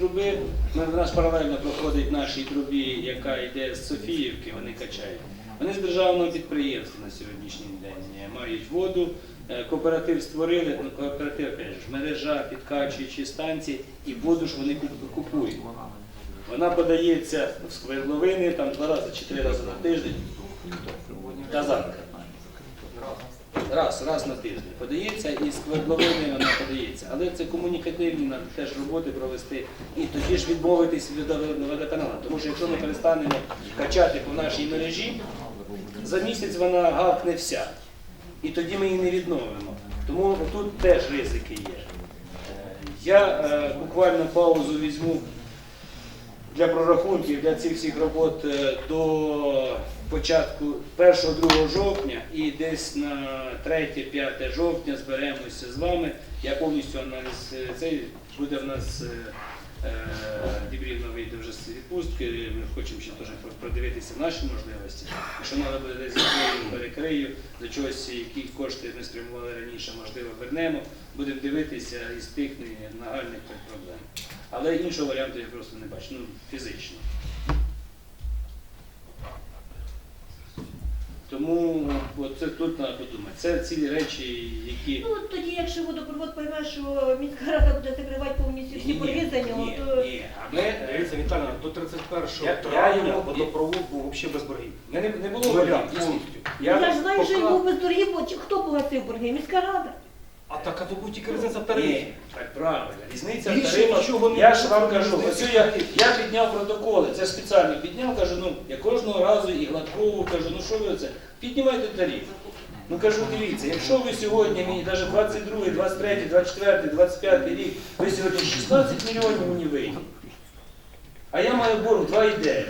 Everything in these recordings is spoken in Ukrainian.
труби. В нас паралельно проходить нашій трубі, яка йде з Софіївки, вони качають. Вони з державного підприємства на сьогоднішній день е, мають воду. Е, Кооператив створили, ну кооператив же, мережа, підкачуючі станції, і воду ж вони купують. Вона подається в свердловини там два рази чи три рази на тиждень. Казанка. Раз, раз на тиждень подається і з складовини вона подається. Але це комунікативні нам теж роботи провести. І тоді ж відмовитись від водоканалу. Тому що якщо ми перестанемо качати по нашій мережі, за місяць вона гавкне вся. І тоді ми її не відновимо. Тому тут теж ризики є. Я е, буквально паузу візьму для прорахунків для цих всіх робот е, до початку 1-2 жовтня і десь на 3-5 жовтня зберемося з вами. Я повністю аналіз е, цей буде в нас. е, е, Дібрівна вийде вже з відпустки, ми хочемо ще теж продивитися наші можливості. Якщо треба буде десь закрию, перекрию, до чогось, які кошти ми спрямували раніше, можливо, вернемо, будемо дивитися із тих нагальних проблем. Але іншого варіанту я просто не бачу, ну фізично. Тому це тут треба подумати. Це цілі речі, які. Ну тоді, якщо водопровод пойме, що міська рада буде закривати повністю всі борги за нього, то ні. А ми, е, Дивіться, Віталіна, до 31 Я- я травня водопровод був взагалі без боргів. не, не було Нуля, повністю. я, Я, ж знаю, що він був без боргів, бо хто погасив борги? Міська рада. А так, а то був тільки різниця в тарифі. Ні, так правильно. Різниця в Більше тарифах. нічого не Я ж вам кажу, ось я, я підняв протоколи, це спеціально підняв, кажу, ну я кожного разу і гладкову кажу, ну що ви це? Піднімайте тариф. Ну кажу, дивіться, якщо ви сьогодні мені навіть 22, 23, 24, 25 рік, ви сьогодні 16 мільйонів мені вийде. А я маю борг 2,9.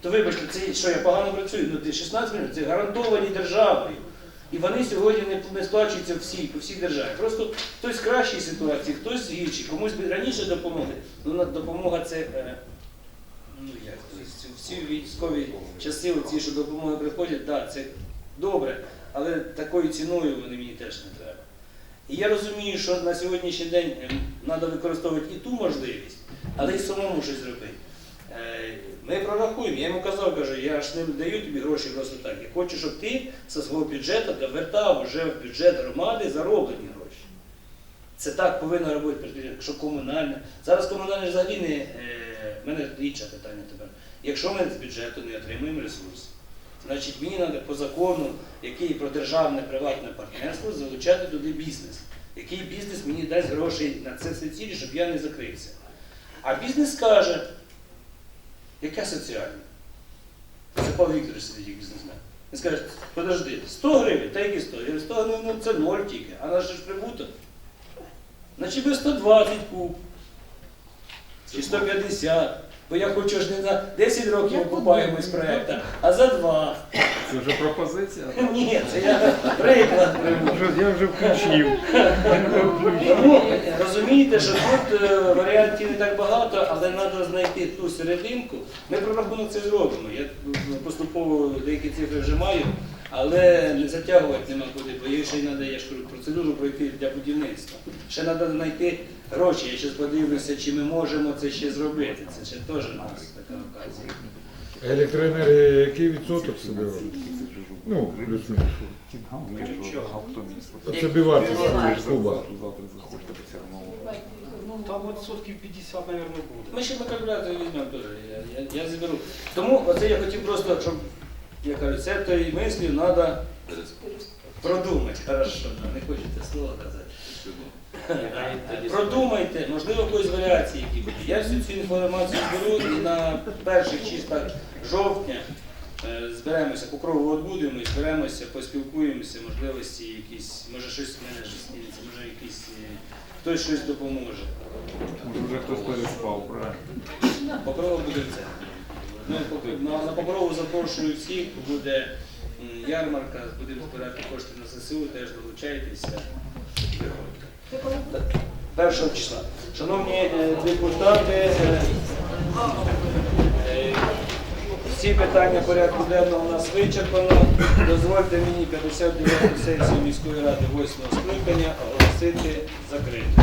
То вибачте, це що я погано працюю? Ну, ти 16 мільйонів, це гарантовані державою. І вони сьогодні не, сплачуються всі, по всій державі. Просто хтось в кращій ситуації, хтось гірший, комусь раніше допомогли. Ну, допомога це. Е, ну, як, всі військові часи, оці, що допомоги приходять, так, це добре, але такою ціною вони мені теж не треба. І я розумію, що на сьогоднішній день треба використовувати і ту можливість, але й самому щось зробити. Ми прорахуємо. Я йому казав, кажу, я ж не даю тобі гроші просто так. Я хочу, щоб ти зі свого бюджету довертав вже в бюджет громади зароблені гроші. Це так повинно робити підприємство, що комунальне. Зараз комунальне взагалі не. е, в мене інше питання тепер. Якщо ми з бюджету не отримуємо ресурс, значить мені треба по закону, який про державне приватне партнерство, залучати туди бізнес. Який бізнес мені дасть грошей на це все цілі, щоб я не закрився. А бізнес каже, яке соціальне? Це Павло Вікторович сидить як бізнесмен. Він скаже, подожди, 100 гривень, та які 100? Я говорю, 100 гривень ну, це ноль тільки, а наш ж прибуток. Значить би 120 куб. Чи 150. Бо я хочу ж не на 10 років окупаємось проєкту, а за 2. Це вже пропозиція? Ні, це я приклад приводжу. Я вже включив. Розумієте, що тут е, варіантів не так багато, але треба знайти ту серединку. Ми прорахунок це зробимо. Я ну, поступово деякі цифри вже маю, але не затягувати нема куди, бо їй ще й треба, я ж кажу, процедуру пройти для будівництва. Ще треба знайти гроші. Я зараз подивлюся, чи ми можемо це ще зробити. Це ще теж у нас така оказія. Електроенергія, який відсоток себе робить? Ну, плюс-мінус. Це бівартість куба. Там відсотків 50, мабуть, буде. Ми ще на калькулятор візьмемо теж, я, я, я зберу. Тому оце я хотів просто, щоб, я кажу, це тої мислі треба продумати. Хорошо, ну, не хочете слова казати. Продумайте, можливо, якоїсь варіації, які будуть. Я всю цю інформацію зберу і на перших числах жовтня е, зберемося, по кругу відбудемо і зберемося, поспілкуємося, можливості якісь, може щось в мене щось зміниться, якісь, хтось щось допоможе. Вже хтось переспав, правильно? Покрова буде центрі. Ну, на, на Покрову запрошую всіх, буде м, ярмарка, будемо збирати кошти на ЗСУ, теж долучайтеся. Приходьте. Це? Першого числа. Шановні е, депутати, е, е, всі питання порядку денного у нас вичерпано. Дозвольте мені 59 сесію міської ради 8 скликання оголосити закрити.